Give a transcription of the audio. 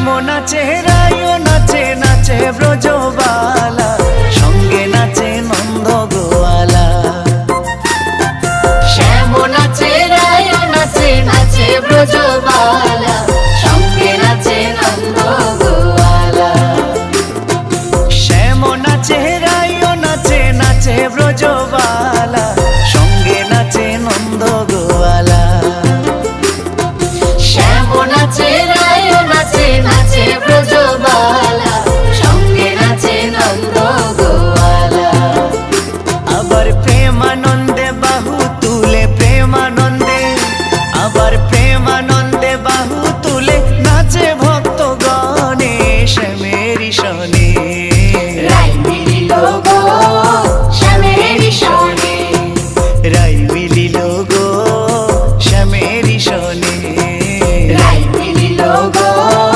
শ্যামো নাচে রায়ও নাচে নাচে ব্রজবালা সঙ্গে নাচে নন্দ গোয়ালা। শ্যামো নাচে রায়ও নাচে নাচে ব্রজবালা সঙ্গে নাচে নাচে নাচে সঙ্গে নাচে গো শ্যামের রাই মিলিল গো শ্যামের সনে